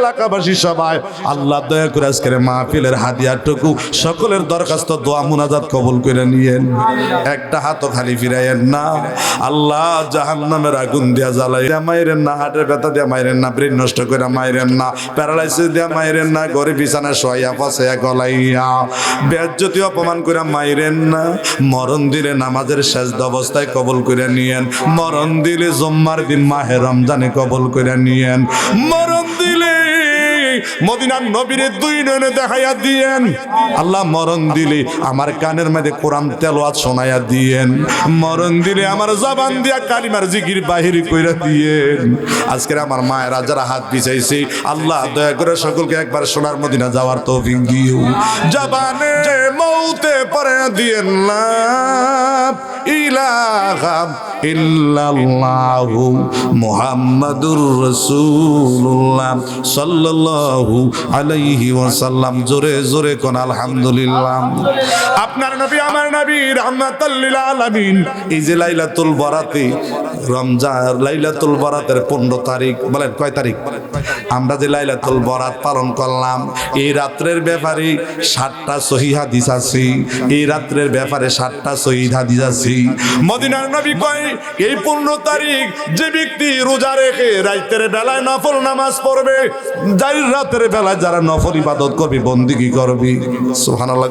এলাকাবাসী সবাই, আল্লাহ দয়া করে আজকের মাহফিলের সকলের দরখাস্ত, দোয়া, মুনাজাত কবুল করে নিয়েন। একটা হাতও খালি ফিরাইয়েন না। আল্লাহ জাহান্নামের আগুন দিয়া জ্বালাই দিয়া মাইরেন না, হাটের ব্যথা দিয়া মাইরেন না, ব্রেন নষ্ট করে মাইরেন না। প্যারালাইসিস দিয়া মাইরেন না গরিব বিছানা শোয়াইয়া, ফসাইয়া গলাইয়া। বেজ্জতি অপমান করে মাইরেন না। মরণ দিলে নামাজের শেষ অবস্থায় কবল করে নিয়েন। মরণ দিলে জম্মার দিন মাহে রমজানে কবল করে নিয়েন। মরণ দিলে মদিনার নবীরে দুই নয়নে দেখাইয়া দিয়েন। আল্লাহ মরণ দিলে আমার কানের মধ্যে কোরআন তেলোয়াত শোনাইয়া দিয়েন। মরণ দিলে আমার জবান দিয়া কালিমার জিকির বাহির কইরা দিয়েন। আজকের আমার মায়েরা যারা হাত পিছাইছে, আল্লাহ দয়া করে সকলকে একবার সোনার মদিনা যাওয়ার তৌফিক দিও। জবানে মৌতে পরে দিয়েন না। ইলাহা ইল্লাল্লাহু মুহাম্মাদুর রাসূলুল্লাহ সাল্লাল্লাহু আলাইহি ওয়াসাল্লাম। জোরে জোরে কোন আলহামদুলিল্লাহ। আপনার নবী, আমার নবী, রাহমাতাল লিল আলামিন। এই যে লাইলাতুল বরাতে রমজান, লাইলাতুল বরাতের 15 তারিখ, বলেন কয় তারিখ? আমরা যে লাইলাতুল বরাত পালন করলাম, এই রাত্রের ব্যাপারে সাতটা সহি হাদিস আছে। এই রাত্রের ব্যাপারে সাতটা সহি হাদিস আছে। মদিনার নবী কয়, এই পনেরো তারিখ যে ব্যক্তি রোজা রেখে রাতের বেলায় নফল নামাজ পড়বে, যাই রাতের বেলায় যারা নফল ইবাদত করবে বন্দিগি করবি? সুবহানাল্লাহ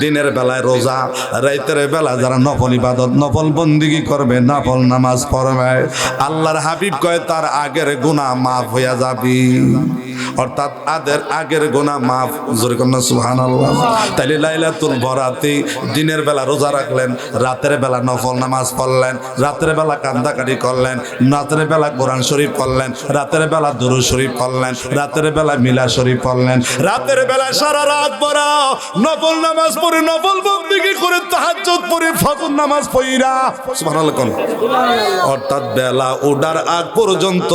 দিনের বেলায় রোজা, রাতের বেলা যারা নফল ইবাদত, নফল বন্দিগি করবে? নফল নামাজ পড়বে আল্লাহর হাবিব কয়, তার আগের গুনাহ মাফ হইয়া যাবি। অর্থাৎ আদের আগের গোনা মাফ, জোরে কন্যা সুহান আল্লাহ তাইলে লাইলাতুল বরাতে দিনের বেলা রোজা রাখলেন, রাতের বেলা নফল নামাজ পড়লেন, রাতের বেলা কান্দাকাটি করলেন, রাতের বেলা কোরআন শরীফ পড়লেন, রাতের বেলা দুরু শরীফ পড়লেন, রাতের বেলা মিলা শরীফ পড়লেন, রাতের বেলা সারা রাত পড়া, নফল নামাজ পড়ে, নফল বন্দিগি করে তাহাজ্জুদ পড়ে, ফজর নামাজ পড়িরা সুবহানাল্লাহ অর্থাৎ বেলা ওডার আগ পর্যন্ত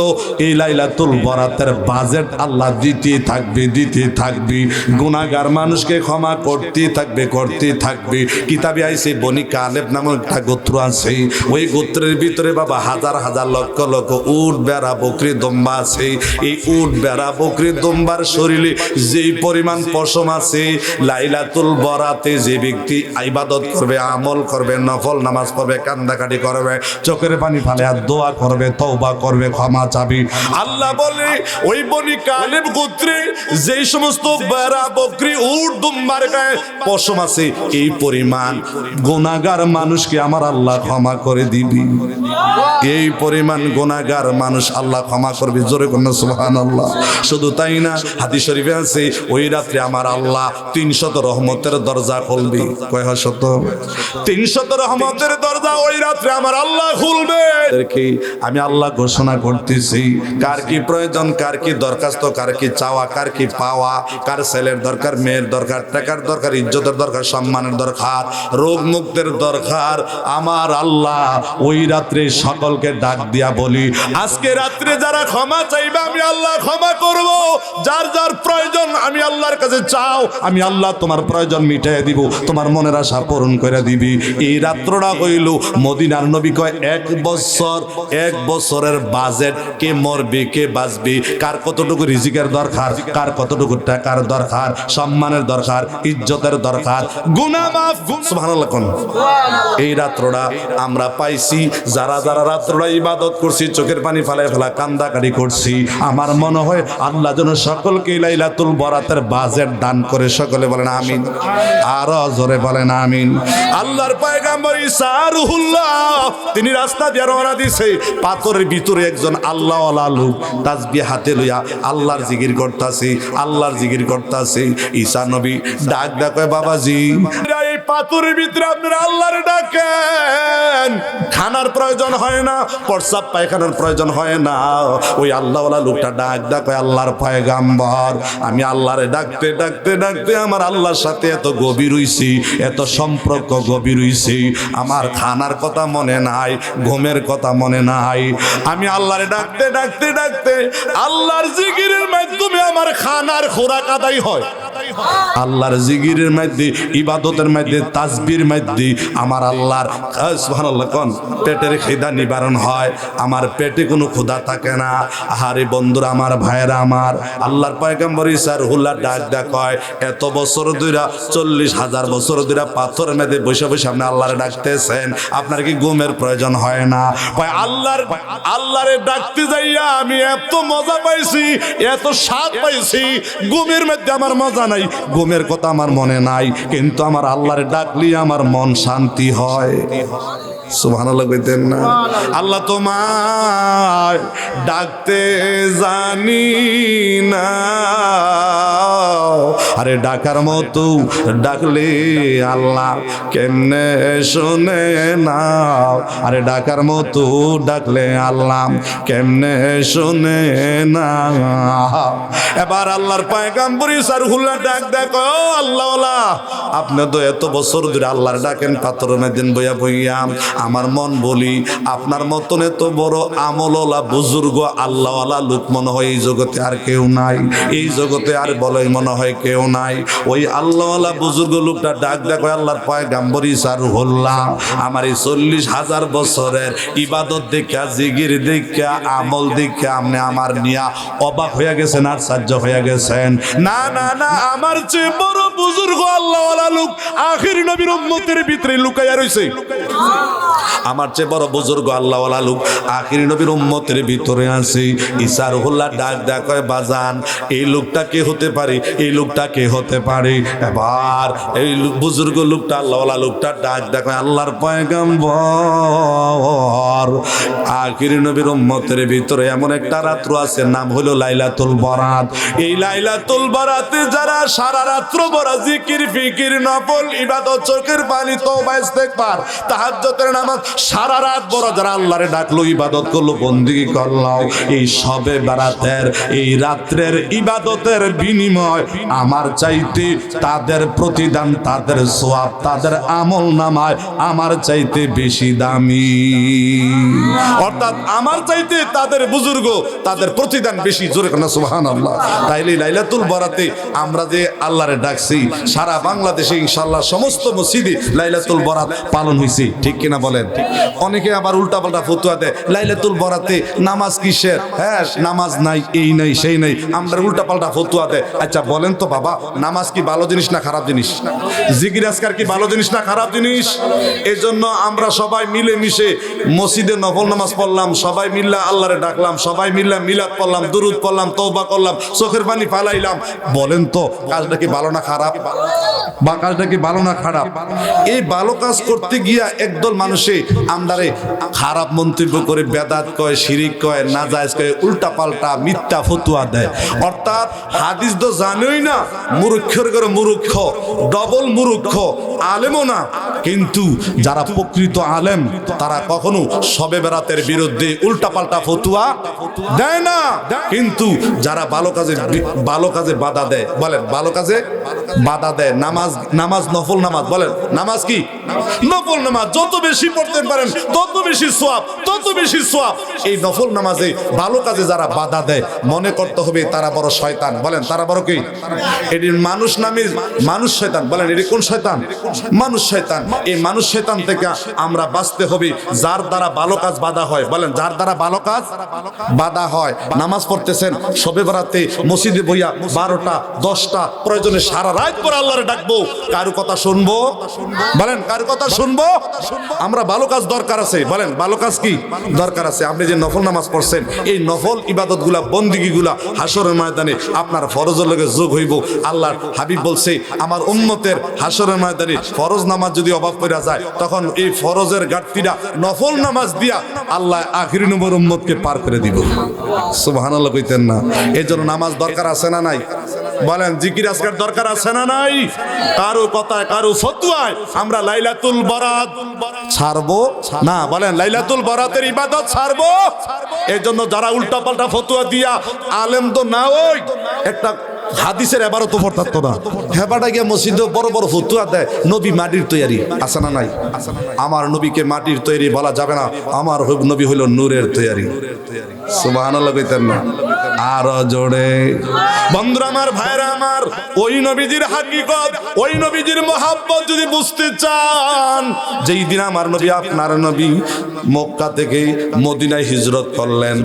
এই লাইলাতুল বরাতের বাজেট আল্লাহ দিতে থাকবে দিতে থাকবে। গুনাহগার মানুষকে ক্ষমা করতে থাকবে করতে থাকবে। কিতাবে আইছে, বনি কালেব নামক একটা গোত্র আছে। ওই গোত্রের ভিতরে বাবা হাজার হাজার লক্ষ লক্ষ উট, বেড়া, বকরি, দম্বা আছে। এই উট, বেড়া, বকরি, দম্বার শরীরে যেই পরিমাণ পশম আছে, লাইলাতুল বরাতে যে ব্যক্তি ইবাদত করবে, আমল করবে, নফল নামাজ পড়বে, কান্দাকাটি করবে চোখের পানি ফালে আর দোয়া করবে, তওবা করবে, ক্ষমা চাবি। আল্লাহ বলে, ওই বনি কালেব গোত্রে যেই সমস্ত বেড়া, বকরি, উট গায়ে পশম আছে, এই পরিমাণ গুনাহগার মানুষকে আমার আল্লাহ ক্ষমা করে দিবি। এই পরিমাণ গুনাহগার মানুষ আল্লাহ ক্ষমা করবে, জোরে কোন সুবহানাল্লাহ। শুধু তাই না, হাদিস শরীফে আছে, ওই রাত্রে আমার আল্লাহ তিনশত রহমতের দরজা খুলবি। কয় শত তিনশত রহমতের দরজা ওই রাত্রে আমার আল্লাহ খুলবে। এদেরকে আমি আল্লাহ ঘোষণা করতেছি, কার কি প্রয়োজন, কার কি দরখাস্ত, কার কি চাওয়া, কার কি পাওয়া, কার ছেলের দরকার, মেয়ের দরকার, টাকার দরকার, ইজ্জতের দরকার, সম্মানের দরকার, রোগ মুক্তের দরকার। আমার আল্লাহ ওই রাত্রে সকলকে ডাক দিয়া বলি, আজকে রাত্রে যারা ক্ষমা চাইবে, আমি আল্লাহ ক্ষমা করব। যার যার প্রয়োজন, আমি আল্লাহর কাছে চাও, আমি আল্লাহ তোমার প্রয়োজন মিটাই দিব, তোমার মনের আশা পূরণ করে দিবি। এই রাত্রটা হইল মদিনার নবী কয় এক বছর, এক বছরের বাজেট কে মরবে, কে বাঁচবে, কার কতটুকু রিজিকের দরকার, কার কতটুকু টাকার দরকার, সম্মানের দরকার, ইজ্জতের দরকার এই রাত্রটা আমরা পাইছি, যারা যারা রাত্রটা ইবাদত করছি, চোখের পানি ফালায় ফেলা, কান্দাকাটি করছি, আমার মনে হয় আল্লাহ যেন সকলকে লাইলাতুল বরাতের বাজেট দান করে, সকলে বলেন আমিন। আরও জোরে বলেন আমিন। আল্লাহর পয়গাম্বর ঈসা রুহুল্লাহ তিনি রাস্তা দিয়ে রওনা দিছে পাথরের ভিতরে একজন আল্লাহ লোক তাসবিহ হাতে লইয়া আল্লাহর জিগির করতাছে, আল্লাহর জিগির করতাছে। ঈসা নবী ডাক ডাক বাবাজি এই পাথরের ভিতরে আপনারা আল্লাহর ডাকেন। খানার প্রয়োজন হয় না প্রসাব পায়খানার প্রয়োজন হয় না। ওই আল্লাহওয়ালা লোকটা ডাক ডাক আল্লাহর পয়গাম্বর, আমি আল্লাহরে ডাকতে ডাকতে ডাকতে আমার আল্লাহর সাথে এত গভীর হইছি, এত সম্পর্ক গভীর হইছি। আমার খানার কথা মনে নাই ঘুমের কথা মনে নাই। আমি আল্লাহরে ডাকতে ডাকতে ডাকতে আল্লাহর জিকিরের মাধ্যমে আমার খানার খোরাক আদায় হয়। আল্লাহর জিগিরের মধ্যে, ইবাদতের মধ্যে, তাসবির মধ্যে আমার আল্লাহর কোন? পেটের খিদা নিবারণ হয়, আমার পেটে কোনো ক্ষুধা থাকে না। আহারে বন্ধুরা, আমার ভাইয়েরা, আমার আল্লাহর পয়গম্বর ইসার হুল্লা ডাক ডাক হয় এত বছর দুইরা চল্লিশ হাজার বছর দুইরা পাথরের মধ্যে বসে বসে আপনি আল্লাহরে ডাকতেছেন। আপনার কি ঘুমের প্রয়োজন? হয় না। কয় আল্লাহর আল্লাহরে ডাকতে যাইয়া আমি এত মজা পাইছি এত স্বাদ পাইছি ঘুমের মধ্যে আমার মজা নাই। ঘুমের কথা আমার মনে নাই কিন্তু আমার আল্লাহরে ডাকলি আমার মন শান্তি হয়। সুবহানাল্লাহ কইতেন না। আল্লাহ তোমায় ডাকতে জানি না। আরে ডাকার মতো ডাকলে আল্লাহ কেমনে শোনে না। আরে ডাকার মতো ডাকলে আল্লাহ কেমনে শোনে না। এবার আল্লাহর পায়গাম্বরি সারহুল্লাহ ডাক দেখো আল্লাহ আপনি তো এত বছর ধরে আল্লাহর ডাকেন পাথর মেদিন বইয়া বইয়া। আমার মন বলি, আপনার মতন এত বড় আমলওয়ালা, বুজুর্গ, আল্লাহওয়ালা লোক মনে হয় এই জগতে আর কেউ নাই। এই জগতে আর বলে মনে হয় কেউ নাই। ওই আল্লাহওয়ালা, বুজুর্গ লোকটা ডাক দেখো, আল্লাহর পায়গাম্বরি সারহুল্লাহ। আমার এই চল্লিশ হাজার বছরের ইবাদত দেখা জিগির দেখা আমল দেখা আপনি আমার নিয়া অবাক হয়ে গেছেন আর সাহায্য হয়ে গেছেন। না না না, আমার চেয়ে বড় বুজুর্গ আল্লাহওয়ালা লোক আখির নবীর উম্মতের ভিতরে লুকাইয়া রইছে। আমার চেয়ে বড় বুজুর্গ আল্লাহওয়ালা লোক আখির নবীর উম্মতের ভিতরে আছে। ইসার হুল্লা ডাক হয় বাজান, এই লোকটা কে হতে পারে? এই লোকটা কে হতে পারে? এবার এই বুজুর্গ লোকটা, আল্লাহওয়ালা লোকটা ডাক হয় আল্লাহর পয়গম্বর, আখির নবীর উম্মতের ভিতরে এমন একটা রাত্র আছে, নাম হলো লাইলাতুল বরাত। এই লাইলাতুল বরাতে যারা সারা রাত্র বড় জিকির ফিকির, নফল, ইবাদত, চোখের পানি তো তওবা ইস্তেগফার তাহাজ্জুদের নামাজ সারা রাত বড় যারা আল্লাহরে ডাকলো, ইবাদত করল এই সবে বেড়াতের, এই রাত্রের ইবাদতের বিনিময় আমার চাইতে তাদের প্রতিদান, তাদের সোয়াব, তাদের আমল নামায় আমার চাইতে বেশি দামি। অর্থাৎ আমার চাইতে তাদের বুজুর্গ, তাদের প্রতিদান বেশি, জোরে কেন সুবাহান আল্লাহ তাইলে লাইলাতুল বরাতে আমরা যে আল্লাহরে ডাকছি, সারা বাংলাদেশে ইনশাল্লাহ সমস্ত মসজিদে লাইলাতুল বরাত পালন হয়েছে ঠিক কিনা বলেন। অনেকে আবার উল্টা পাল্টা ফতুয়া দেয়, লাইলাতুল বরাতে নামাজ কিসের? হ্যাঁ নামাজ নাই, এই নাই, সেই নাই, আমরা উল্টা পাল্টা ফতুয়া দেয়। আচ্ছা বলেন তো বাবা, নামাজ কি ভালো জিনিস না খারাপ জিনিস? জিকির আজকার কি ভালো জিনিস না খারাপ জিনিস? এই জন্য আমরা সবাই মিলে মিশে মসজিদে নফল নামাজ পড়লাম, সবাই মিল্লা আল্লাহরে ডাকলাম, সবাই মিল্লা মিলাদ পড়লাম, দুরুদ পড়লাম তৌবা করলাম, চোখের পানি ফালাইলাম। বলেন তো, কাজটা কি ভালো না খারাপ? বা কাজটা কি ভালো না খারাপ? এই ভালো কাজ করতে গিয়া একদল মানুষে আমদারে খারাপ মন্তব্য করে, বেদাত কয়, শিরিক কয়, নাজায়েজ কয় উল্টা পাল্টা মিথ্যা ফতুয়া দেয়। অর্থাৎ হাদিস তো জানোই না, মুরুক্ষের করে মুরুক্ষ, ডবল মুরুক্ষ, আলেমও না। কিন্তু যারা প্রকৃত আলেম, তারা কখনো সবে বেরাতের বিরুদ্ধে উল্টা পাল্টা ফতুয়া দেয় না। কিন্তু যারা ভালো কাজে ভালো কাজে বাধা দেয়, বলেন, ভালো কাজে বাধা দেয়, নামাজ নামাজ নফল নামাজ, বলেন, নামাজ কি? নফল নামাজ, যত বেশি পড়তে পারেন, তত বেশি সোয়াব তত বেশি সোয়াব এই নফল নামাজে ভালো কাজে যারা বাধা দেয়, মনে করতে হবে তারা বড় শয়তান। বলেন, তারা বড় কি? এটি মানুষ নামে, মানুষ শয়তান। বলেন, এটি কোন শয়তান? মানুষ শয়তান। এই মানুষ শয়তান থেকে আমরা বাঁচতে হবে যার দ্বারা ভালো কাজ বাধা হয়। বলেন, যার দ্বারা ভালো কাজ বাধা হয়। নামাজ পড়তেছেন সবে বেড়াতে মসজিদে বইয়া বারোটা, দশটা, প্রয়োজনে সারা রাত পরে আল্লাহরে ডাকবো। কারও কথা শুনব? বলেন, কারও কথা শুনব? আমরা ভালো কাজ দরকার আছে। বলেন, ভালো কাজ কি? দরকার আছে। আপনি যে নফল নামাজ পড়ছেন, এই নফল ইবাদতগুলা বন্দিগি গুলা হাসরের ময়দানে আপনার ফরজের লগে যোগ হইব। আল্লাহর হাবিব বলছে, আমার উম্মতের হাসরের ময়দানে ফরজ নামাজ যদি অভাব করা যায়, তখন এই ফরজের ঘাটতিটা নফল নামাজ দিয়া আল্লাহ আখিরি নম্বর উম্মতকে পার করে দিব। সুবহানাল্লাহ কইতেন না। এই জন্য নামাজ দরকার আছে না নাই? বলেন, জিকির আজকার দরকার আছে না নাই? কারও কথায়, কারও ফতুয়ায় আমরা লাইলাতুল বরাত ছাড়বো? না, বলেন, লাইলাতুল বরাতের ইবাদত ছাড়বো? এই জন্য যারা উল্টা পাল্টা ফতুয়া দিয়া আলেম তো না ওই, একটা হাদিসের এবারও তো পড়তাম না। হেবাটা গিয়ে মসজিদে বড় বড় ফতুয়া দেয়, নবী মাটির তৈরি আছে না নাই? আমার নবীকে মাটির তৈরি বলা যাবে না, আমার নবী হইল নূরের তৈরি ওই নবীজির বুঝতে চান, যেই দিন আমার আপনার নবী মক্কা থেকে হিজরত করলেন,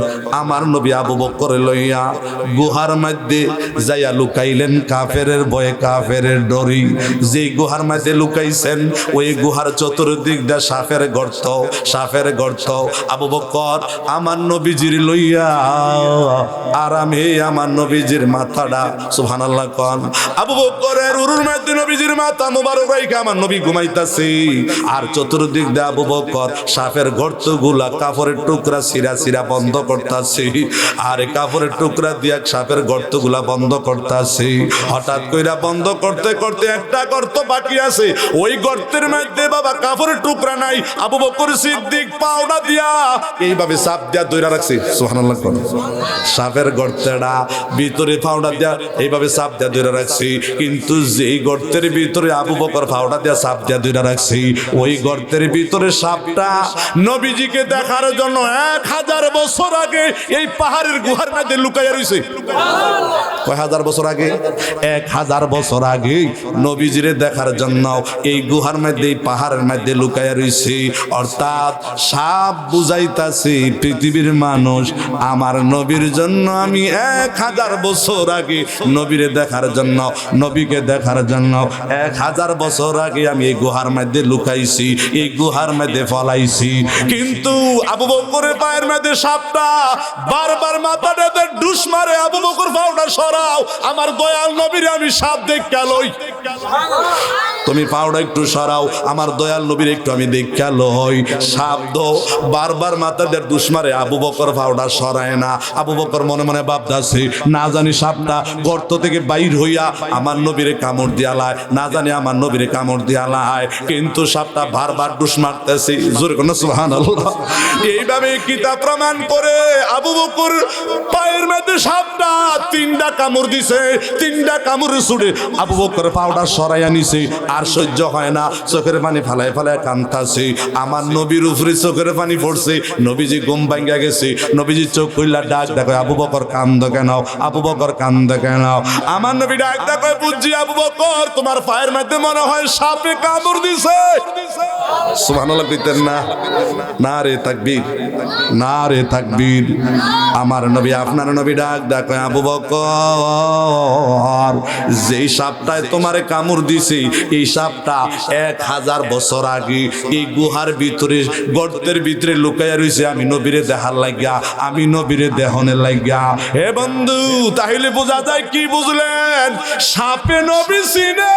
আমার নবী আবু বকরে লইয়া গুহার মধ্যে যাইয়া লুকাইলেন, কাফেরের ভয়ে কাফেরের ডরি। যেই গুহার মধ্যে লুকাইছেন, ওই গুহার চতুর্দিক দিয়ে সাপের গর্ত সাপের গর্ত। আবু বকর আমার নবীজির মাথাটা আবু বকরের উরুর মাথা মুবারক আর চতুর্দিক দিয়ে আবু বকর সাপের গর্তগুলা কাপড়ের টুকরা সিরা সিরা বন্ধ করতাছে। আর কাপড়ের টুকরা দিয়া সাপের গর্তগুলা বন্ধ করতাছে। হঠাৎ কইরা বন্ধ করতে করতে একটা গর্ত বাকি আছে। ওই গর্তের মধ্যে বাবা কাপড়ের টুকরা নাই। আবু বকর সিদ্দিক পাওনা দিয়া এইভাবে সাপ দিয়া দইরা রাখছে। সুবহানাল্লাহ কোন সাপের গর্তেটা ভিতরে পাউডা দিয়া এইভাবে সাপ দিয়া দইরা রাখছি। কিন্তু যেই গর্তের ভিতরে আবু বকর পাউডা দিয়া সাপ দিয়া দইরা রাখছি, ওই গর্তের ভিতরে সাপটা নবীজিকে দেখার জন্য এক হাজার বছর আগে এই পাহাড়ের গুহার মধ্যে লুকাইয়া রইছে। কয় হাজার বছর আগে? এক হাজার বছর আগে নবীজিরে দেখার জন্য এই গুহার মধ্যে, এই পাহাড়ের মধ্যে লুকাইয়া রইছে। অর্থাৎ সাপ বুঝাইতাছে, পৃথিবীর মানুষ আমার নবীর জন্য আমি এক হাজার বছর আগে নবীরে দেখার জন্য, নবীকে দেখার জন্য এক হাজার বছর আগে আমি এই গুহার মধ্যে লুকাইছি, এই গুহার মধ্যে ফলাইছি। কিন্তু আবু বকরের পায়ের মধ্যে সাপটা বারবার মাথাটাতে ডুস মারে আবু বকর পাউডার সরাও, আমার দয়াল নবীরে আমি সাপ দেখ লই। তুমি পাউডার একটু সরাও, আমার দয়াল নবীর একটু আমি দেখাল লই। শব্দ বারবার মাথাতে ডুস মারে আবু বকর পাউডার সরায় না। আবু বকর মনে মনে ভাবতাছে, না জানি সাপটা গর্ত থেকে বাইর হইয়া আমার নবীরে কামড় দিয়ালায় না জানি আমার নবীরে কামড় দিয়ালায় কিন্তু সাপটা বারবার ডুস মারতেছে, জোরে কোনো সুবহানাল্লাহ। এইভাবে কিতাব প্রমাণ করে আবু বকর পায়ের মধ্যে সাপটা তিনটা কামড় দিছে, তিনটা কামড় ছুড়ে আবু বকর পাউডার সরাইয়া নিছে, আর সহ্য হয় না। চোখের পানি ফালায় ফালায় কান্তাছে। আমার নবীর উপরে চোখের পানি পড়ছে। নবীজি ঘুম ভাঙ্গা গেছে। নবীজি চোখ কইলা ডাক দেখো, আবু বকর, কান্দ কেন? আবু বকর, কান্দ কেন? আমার নবী ডাক দেখো বুঝছি আবু বকর, তোমার পায়ের মধ্যে মনে হয় সাপে কামড় দিছে। সুবহানাল্লাহ কইতেন না। না রে তাকবীর। না রে তাকবীর। আমার নবী, আপনার নবী ডাক দেখো, আবু বকর, যেই সাপটায় তোমারে কামড় দিছে। এই সাপটা এক হাজার বছর আগে এই গুহার ভিতরে, গর্তের ভিতরে লুকাইয়া রইছে। আমি নবীরে দেখার লাগিয়া, আমি নবীরে দেহনের লাগিয়া। হে বন্ধু, তাহলে বোঝা যায় কি বুঝলেন? সাপে নবী চিনে,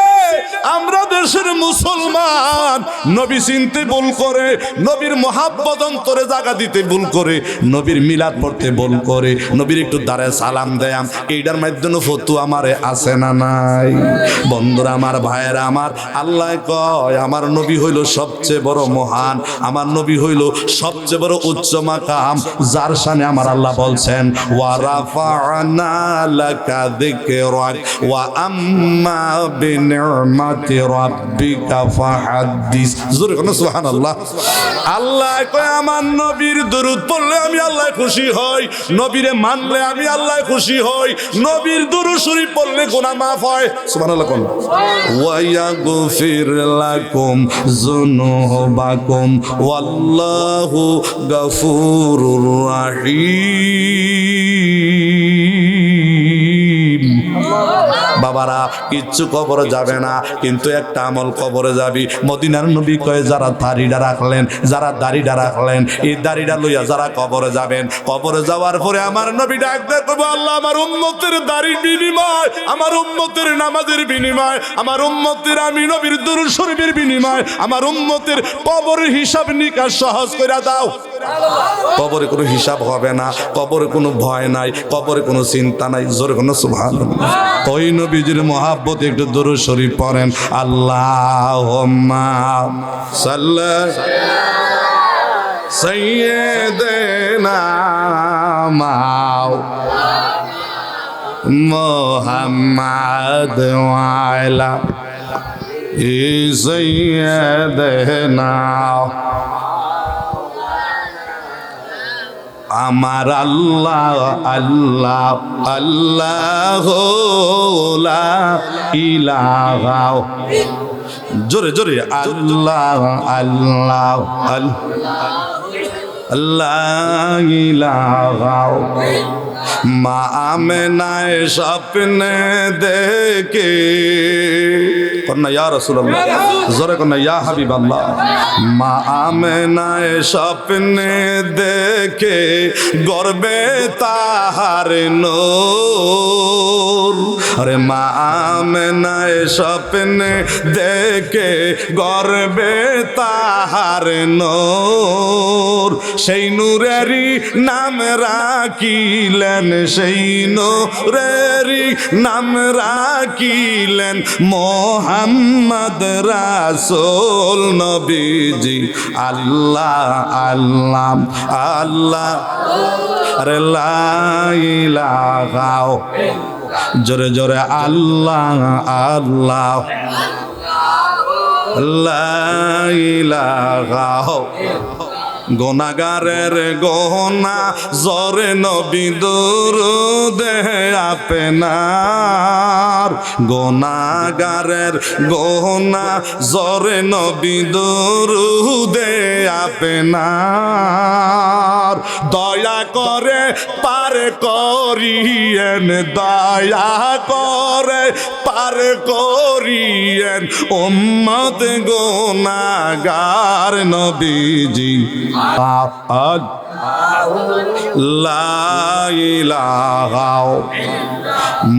আমরা দেশের মুসলমান। নবী চিনতে ভুল করে, নবীর মহাব্বত অন্তরে জায়গা দিতে ভুল করে, নবীর মিলাদ পড়তে ভুল করে। নবীর একটু দাঁড়ায় সালাম দেয়াম। এইটার মাধ্যমে ফতু আমারে আছে না নাই? বন্ধুরা, আমার ভাইয়েরা, আমার আল্লাহ কয়, আমার নবী হইল সবচেয়ে বড় মহান, আমার নবী হইল সবচেয়ে বড় উচ্চ মাকাম। যার সামনে আমার আল্লাহ বলছেন, ওয়া আম্মা আল্লাহ কয়, আমার নবীর পড়লে আমি আল্লাহ খুশি হই, নবীরে মানলে আমি আল্লাহ খুশি হই, নবীর দরুদ শরীফ পড়লে গুনাহ মাফ হয়। সুবহানাল্লাহ কোন। ওয়া ইয়াগফির লাকুম যুনুবাকুম ওয়াল্লাহু গফুরুর বাবারা কিচ্ছু কবরে যাবে না। কিন্তু একটা আমল কবরে যাবি। মদিনার নবী কয়ে, যারা দাড়িটা রাখলেন, যারা দাড়িটা রাখলেন, এই দাড়িটা লইয়া যারা কবরে যাবেন, কবরে যাওয়ার পরে আমার নবী ডাক দেখব আল্লাহ, আমার উম্মতের দাড়ির বিনিময়, আমার উম্মতের নামাজের বিনিময়, আমার উম্মতের আমি নবীর দুরুদ শরীফের বিনিময়, আমার উম্মতের কবরের হিসাব নিকাশ সহজ করে দাও। কবরে কোনো হিসাব হবে না, কবরে কোনো ভয় নাই, কবরে কোনো চিন্তা নাই। জোরে কোনো সুভান ওই নবীজির মহাব্বত একটু দরু শরীফ পড়েন। আল্লাহ মাও মোহাম্মদ ওয়ালা ই সৈয়দনা আমার আল্লাহ আল্লাহ আল্লাহ ইলাহা। জোরে জোরে আল্লাহ আল্লাহ আল্লাহ ইলাহা। মা আমেনায় স্বপ্নে দেখে। কন্যা ইয়া রাসূলুল্লাহ। জোরে কন্যা ইয়া হাবিবাল্লাহ। মা আমেনায় স্বপ্নে দেখে গর্বে তাহার নূর। আরে মা আমেনায় স্বপ্নে দেখে গর্বে তাহার নূর। সেই নূরেরই নাম রাখিলেন, সেই নূরেরই নাম রাখিলেন মোহাম্মদ রাসূল নবীজি। আল্লাহ আল্লাহ আল্লাহ। আরে লা ইলাহা জোরে জোরে আল্লাহ আল্লাহ। আল্লাহ গোনাগারের গোনা জরে নবী দে আপনার। গোনাগারের গোনা জরে নবী দে আপনার। দয়া করে পার করিয়েন, দয়া করে পার করিয়েন, উম্মত গোনাগার নবীজি। আদ লাইলাগাও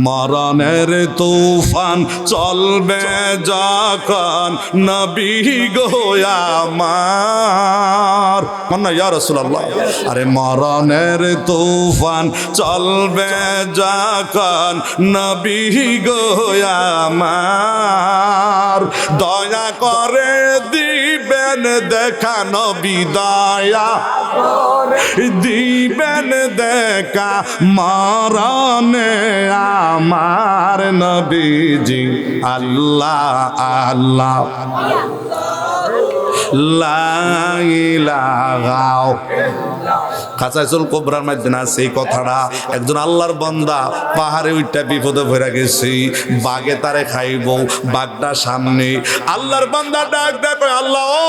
মরণের তুফান চলবে যখন নবী গোয়ামার কন্যা ইয়া রাসূলুল্লাহ। আরে মরণের তুফান চলবে যখন নবী গোয়ামার দয়া করে দিবেন দেখা নবী, দয়া দিবেন দেখা মারনে আমার নবীজি। আল্লাহ আল্লাহ। লাইলাগাও খাঁচাইচুল কোবরার মধ্যে না সেই কথাটা। একজন আল্লাহর বন্দা পাহাড়ে উইটা বিপদে ভরে গেছি বাগে তারে খাইব বাঘটা সামনে। আল্লাহর বান্দা ডাক ডাক আল্লাহ ও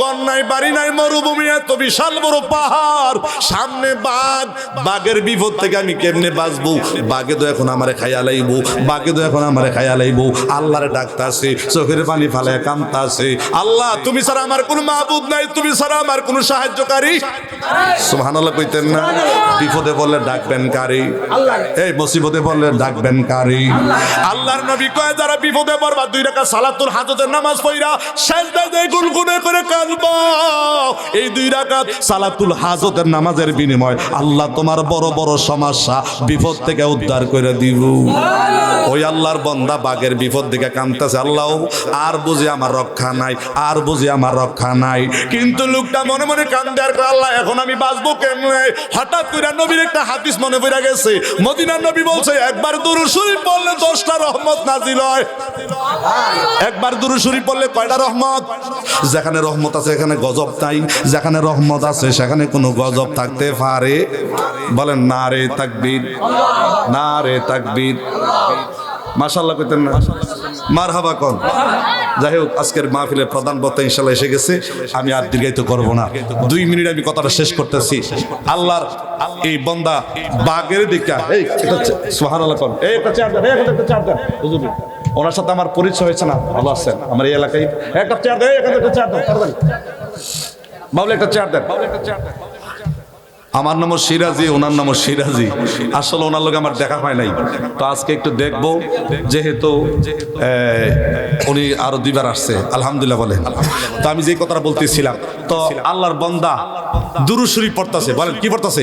গন নাই বাড়ি নাই মরুভূমি এত বিশাল বড় পাহাড় সামনে বাঘ বাঘের বিপদ থেকে আমি কেমনে বাঁচবো? বাঘে তো এখন আমারে খাইয়া লাইব বাঘে তো এখন আমারে খাইয়া লাইব। আল্লাহরে ডাকতাছে চোখের পানি ফালে কামতাছে আল্লাহ তুমি ছাড়া আমার কোনো মাহবুদ নাই তুমি ছাড়া আমার কোনো সাহায্যকারী। সুবহানাল্লাহ কইতেন না, বিপদে বললে ডাকবেন কারি। এই মুসিবতে বললে ডাকবেন কারি। আল্লাহর নবী কয়, যারা বিপদে পড়বা, দুই রাকাত সালাতুল হাজতের নামাজ পড়া সেজদায় গুনগুনে করে কাঁদবা। এই দুই রাকাত সালাতুল হাজতের নামাজের বিনিময় আল্লাহ তোমার বড় বড় সমস্যা বিপদ থেকে উদ্ধার করে দিব। ওই আল্লাহর বন্দা বাঘের বিপদ দিকে কামতেছে আল্লাহ, আর বুঝি আমার রক্ষা নাই, আর বুঝি আমার রক্ষা নাই। কিন্তু লোকটা মনে মনে কান্দে আর আল্লাহ, এখন আমি বাঁচবো কেমনে হঠাৎ করে নবীর একটা হাদিস মনে পড়ে গেছে। মদিনার নবী বলছে, একবার দুরু শরীফ পড়লে দশটা রহমত নাজিল একবার দুরু শরীফ পড়লে কয়টা রহমত? যেখানে রহমত আছে এখানে গজব নাই। যেখানে রহমত আছে, সেখানে কোনো গজব থাকতে পারে। বলেন না রে তাকবীর না রে তাকবীর। মাশাল্লাহ কইতেন না? মার হাবা কন। যাই হোক আজকের মাহফিলের প্রধান বক্তা ইনশাল্লাহ এসে গেছে। আমি আর দীর্ঘায়িত করব না। দুই মিনিট আমি কথাটা শেষ করতেছি। আল্লাহর এই বন্দা বাগের দিকা। এই সোহান আল্লাহ কন। এই ওনার সাথে আমার পরিচয় হয়েছে না? ভালো আছেন? আমার এই এলাকায় একটা চেয়ার এখানে একটা চেয়ার তাড়াতাড়ি। বাবুল একটা চেয়ার দেন বাবুল, একটা চেয়ার দেন। আমার নামও সিরাজি, ওনার নামও সিরাজি। আসলে ওনার লোক আমার দেখা হয় নাই। তো আজকে একটু দেখব, যেহেতু উনি আরও দুইবার আসছে। আলহামদুলিল্লাহ বলে তো আমি যে কথাটা বলতেছিলাম, তো আল্লাহর বন্দা দুরুশুরি পড়তাছে। বলেন, কি পড়তাছে?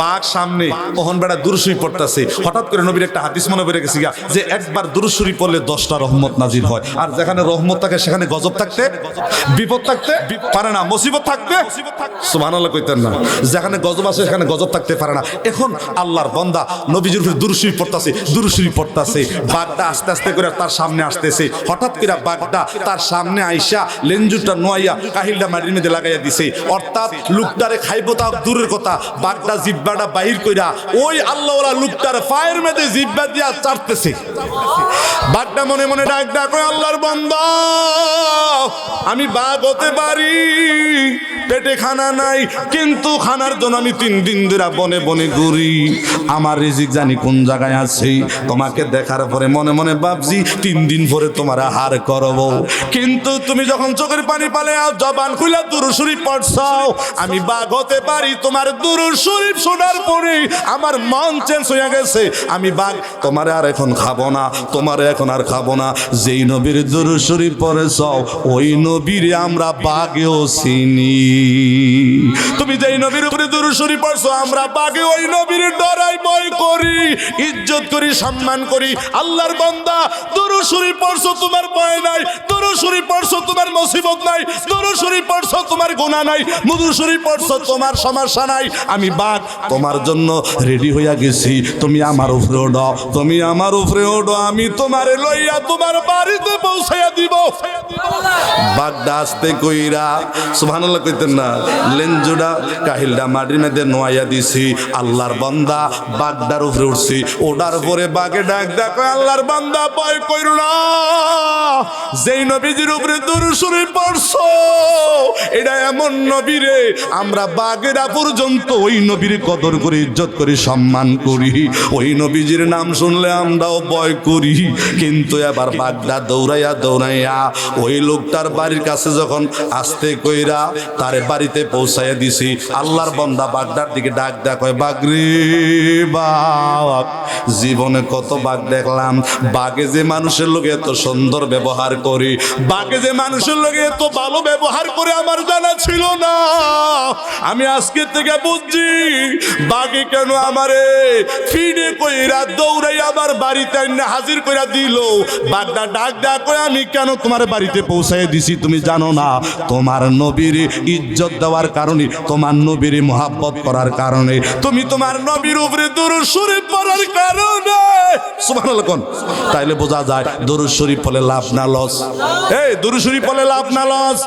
বাঘ সামনে, ওহন বেড়া দুরুশুরি পড়তাছে। হঠাৎ করে নবীর একটা হাদিস মনে পড়ে গেছে যে একবার দুরুশুরি পড়লে দশটা রহমত নাজির হয়। আর যেখানে রহমত থাকে, সেখানে গজব থাকতে, বিপদ থাকতে, পারে না, মুসিবত থাকতে, সুবহানাল্লাহ কইতেন না। যেখানে গজব আছে, সেখানে গজব থাকতে পারে না। এখন আল্লাহর বন্দা নবীজির দুরুশরী পড়তাছে দুরুশরী পড়তাছে। বাঘটা আস্তে আস্তে করে তার সামনে আসতেছে। হঠাৎ করে বাঘটা তার সামনে আইসা লেঞ্জুটা নোয়াইয়া কাহিলটা মাটির মধ্যে লাগাইয়া দিছে। অর্থাৎ লুকটারে খাইবো তা দূরের কথা। বাঘটা জিব্বাটা বাহির কইরা ওই আল্লাহওয়ালা লুকটার পায়ের মধ্যে জিব্বা দিয়া চাটতেছে। বাঘটা মনে মনে ডাক ডাক আল্লাহর বন্দা, আমি বাঘ হতে পারি? পেটে খানা নাই, কিন্তু খানার জন্য আমি তিন দিন ধরে বনে বনে ঘুরি। আমার রিজিক জানি কোন জায়গায় আছে, তোমাকে দেখার পরে মনে মনে ভাবছি তিন দিন পরে তোমার হার করব। কিন্তু তুমি যখন চোখের পানি পালে জবান খুলে দুরু শরীফ পড়ছাও। আমি বাঘ হতে পারি, তোমার দুরু শরীফ শোনার পরে আমার মন চেঞ্জ হয়ে গেছে। আমি বাঘ, তোমারে আর এখন খাব না, তোমারে এখন আর খাব না। যেই নবীর দুরু শরীফ পড়েছ ওই নবীরে আমরা বাঘেও চিনি। তুমি যেই নবীর উপরে দূর শরীফ পড়ছো, আমরা বাগে ওই নবীর ডরাই ভয় করি, ইজ্জত করি, সম্মান করি। আল্লাহর বান্দা, দূর শরীফ পড়ছো, তোমার ভয় নাই শরীফ পড়ছো, তোমার মুসিবত নাই। দুরু শরীফ পড়ছো, তোমার গুনাহ নাই। মুদু শরীফ পড়ছো, তোমার সমস্যা নাই। আমি বাঘ, তোমার জন্য রেডি হইয়া গেছি। তুমি আমার উপরে ওঠো। তুমি আমার উপরে ওঠো। আমি তোমারে লইয়া তোমার বাড়িতে পৌঁছাইয়া দিব। বাগদা আসতে কইরা, সুবহানাল্লাহ কইতেন না লেঞ্জুডা কাহিলডা মাটির মধ্যে নোয়াইয়া দিছি। আল্লাহর বান্দা বাগদার উপরে উঠছি। ওটার পরে বাগে ডাক ডাক আল্লাহর বান্দা, ভয় কইর না। যেই নবীজির উপরে দুরুসুরি পড়ছো? এটা এমন নবী রে, আমরা বাগেরা পর্যন্ত ওই নবীর কদর করে ইজ্জত করে সম্মান করি। ওই নবীজির নাম শুনলে আমরাও ভয় করি। কিন্তু এবার বাগদা দৌড়াইয়া দৌড়াইয়া ওই লোকটার বাড়ির কাছে যখন আসতে কইরা তার বাড়িতে পৌঁছাইয়া দিছি, আল্লাহর বন্দা বাগদার দিকে ডাক ডাক হয় বাগরে বাগ জীবনে কত বাঘ দেখলাম। বাঘে যে মানুষের লোকে এত সুন্দর ব্যবহার করি বাঘে যে মানুষের লোকে এত ভালো ব্যবহার করে আমার জানা ছিল না। আমি আজকে থেকে বুঝছি বাঘে কেন আমারে ফিরে কইরা দৌড়াই আমার বাড়িতে হাজির কইরা দিল। বাগদা ডাক ডাক করে আমি কেন তোমার বাড়িতে পৌঁছাই দিছি তুমি জানো না? তোমার নবীর ইজ্জত দেওয়ার কারণে, তোমার নবীর মোহাব্বত করার কারণে। তুমি তোমার নবীর উপরে দরুদ শরীফ পড়ার কারণে। সুবহানাল্লাহ কোন? তাইলে বোঝা যায়, দরুদ শরীফ পড়লে লাভ না, লস। এই দরুদ শরীফ পড়লে লাভ না লস।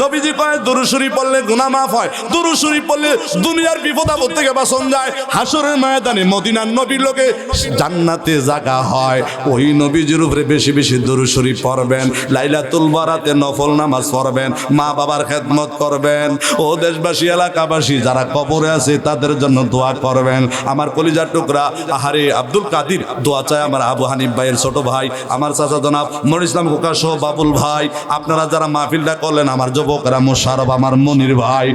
নবীজি কয় দরুদ শরীফ পড়লে গুনাহ মাফ হয়। দরুদ শরীফ পড়লে দুনিয়ার বিপদ আপদ থেকে বাঁচন যায়। হাসরের ময়দানে মদিনার নবীর লোকে জান্নাতে জায়গা হয়। ওই নবীজির উপরে বেশি বেশি দরুদ শরীফ পড়বেন। লাইলাতুল বারাতে নফল নামাজ পড়বেন। মা বাবার খেদমত করবেন। ও দেশবাসী, এলাকাবাসী, যারা কবরে আছে, তাদের জন্য দোয়া করবেন। আমার কলিজার টুকরা, আহারে আব্দুল কাদির, দোয়া চায় আমার আবু হানিফ ভাইয়ের ছোট ভাই, আমার চাচা জনাব মর ইসলাম কোকা সহ ভাই, আপনারা যারা মাহফিলটা করলেন, আমার যুবকরা, মোশারফ, আমার মনির ভাই,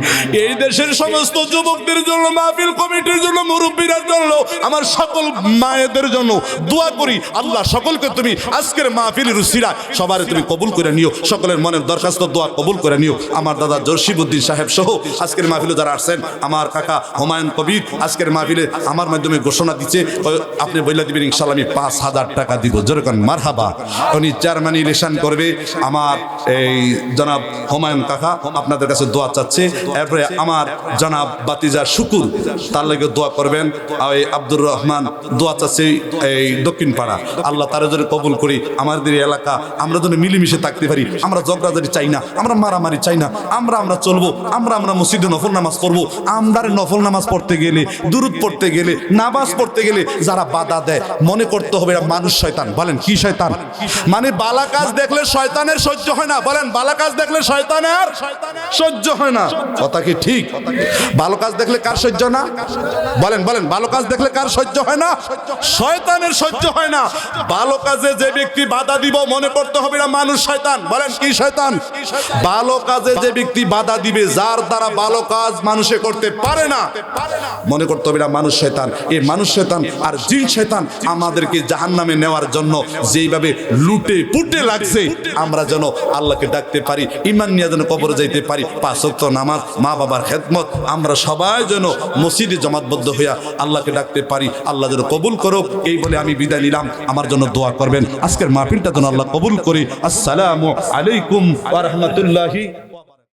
এই দেশের সমস্ত যুবকদের জন্য, মাহফিল কমিটির জন্য, মুরব্বীদের জন্য, আমার সকল মায়েদের জন্য দোয়া করি। আল্লাহ, সকলকে তুমি আজকের মাহফিলের রুসিরা সবার তুমি কবুল করে নিও। সকলের মনের দরখাস্ত দোয়া কবুল করে নিও। আমার দাদা জর্শিবুদ্দিন সাহেব সহ আজকের মাহফিলে যারা আসছেন, আমার কাকা হুমায়ুন কবির আজকের মাহফিলে আমার মাধ্যমে ঘোষণা দিচ্ছে আপনি বইলা দিবেন ইনশাল্লাহ আমি পাঁচ হাজার টাকা দিব। যেরকম মারহাবা। উনি জার্মানি ইলেকশন করবে। আমার এই জনাব হুমায়ুন কাকা আপনাদের কাছে দোয়া চাচ্ছে। এরপরে আমার জনাব বাতিজা শুকুর, তার লাগে দোয়া করবেন। এই আব্দুর রহমান, দোয়া চাচ্ছে এই দক্ষিণ পাড়া। আল্লাহ তারা যদি কবুল করি, আমাদের এলাকা, আমরা যেন মিলেমিশে থাকতে পারি, আমরা জগরাজারি চাই না, আমরা মারামারি চাই না, আমরা আমরা চলবো, আমরা আমরা মসজিদে নফল নামাজ পড়ব। আমরা নফল নামাজ পড়তে গেলে, দুরুদ পড়তে গেলে, নামাজ পড়তে গেলে যারা বাধা দেয়, মনে করতে হবে মানুষ শয়তান। বলেন, কি শয়তান? মানে বালা কাজ দেখলে শয়তানের সহ্য হয় না। বলেন বালা কাজ দেখলে শয়তানের সহ্য হয় না। কথা কি ঠিক? ভালো কাজ দেখলে কার সহ্য না? বলেন বলেন ভালো কাজ দেখলে কার সহ্য হয় না? শয়তানের সহ্য হয় না। ভালো কাজে যে ব্যক্তি বাধা দিব মনে করতে হবে না মানুষ শয়তান। বলেন কি শয়তান? ভালো কাজে যে ব্যক্তি বাধা দিবে যার দ্বারা ভালো কাজ মানুষে করতে পারে না। মনে করতে হবে না মানুষ শয়তান। এই মানুষ শয়তান আর জিন শয়তান আমাদেরকে জাহান্নামে নেওয়ার জন্য যেইভাবে লুটে পুটে লাগছে আমরা যেন আল্লাহকে ডাকতে পারি ইমান নিয়ে যেন কবর যাইতে পারি, পাঁচ নামাজ, মা বাবার খেদমত, আমরা সবাই যেন মসজিদে জমাতবদ্ধ হইয়া আল্লাহকে ডাকতে পারি, আল্লাহ যেন কবুল করুক, এই বলে আমি বিদায় নিলাম। আমার জন্য দোয়া করবেন। আজকের মাহফিলটা যেন আল্লাহ কবুল করি। আসসালামু আলাইকুম রাহমাতুল্লাহি